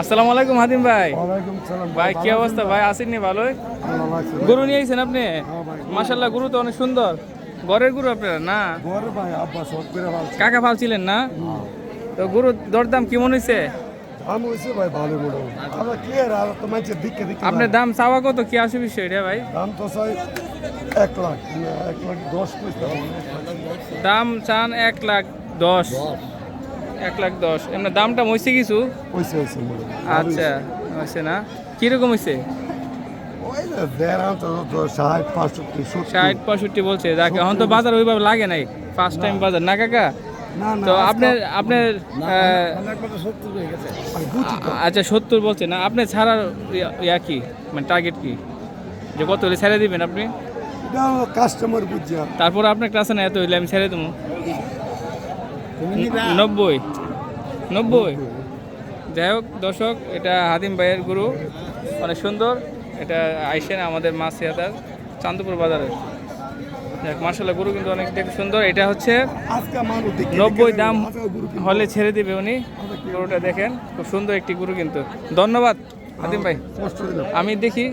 আসসালামু আলাইকুম হাদিম ভাই। ভাই কি অবস্থা? ভাই আসেননি ভালোই? গরু নিয়ে আইছেন আপনি? মাশাল্লাহ গরু। তো অনেক সুন্দর। ঘরের গরু আপনারা না? কাকা ফাল ছিলেন না। তো গরু দরদাম কেমন হয়েছে আপনার দাম চাওয়া কত? কি আসে বিষয় এটা ভাই? দাম তো এক লাখ। এক লাখ দশ দাম চান এক লাখ দশ। এক লাখ দশ। এমনি দামটা মইছে কিছু? আচ্ছা হয়েছে না। কীরকম হয়েছে ষাট পঁয়ষট্টি বলছে। এখন তো বাজার ওইভাবে লাগে নাই। ফার্স্ট টাইম বাজার না কাকা? না না তো আপনার আপনার হয়ে। আচ্ছা সত্তর বলছে না। আপনি ছাড়ার ইয়া- কি? মানে টার্গেট কি? যে কত হলে ছেড়ে দিবেন আপনি? কাস্টমার বুঝছি তারপর আপনার ক্লাসে না এত হইলে আমি ছেড়ে দেবো। নব্বই। নব্বই। যাই হোক দর্শক এটা হাদিম ভাইয়ের গুরু। অনেক সুন্দর। এটা আইসেন আমাদের মাছ সিয়াদার চান্দপুর বাজারে। দেখ মার্শাল্লাহ গুরু কিন্তু অনেক দেখতে সুন্দর। এটা হচ্ছে নব্বই দাম। হলে ছেড়ে দিবে উনি। গরুটা দেখেন খুব সুন্দর একটি গুরু কিন্তু। ধন্যবাদ হাদিম ভাই। আমি দেখি।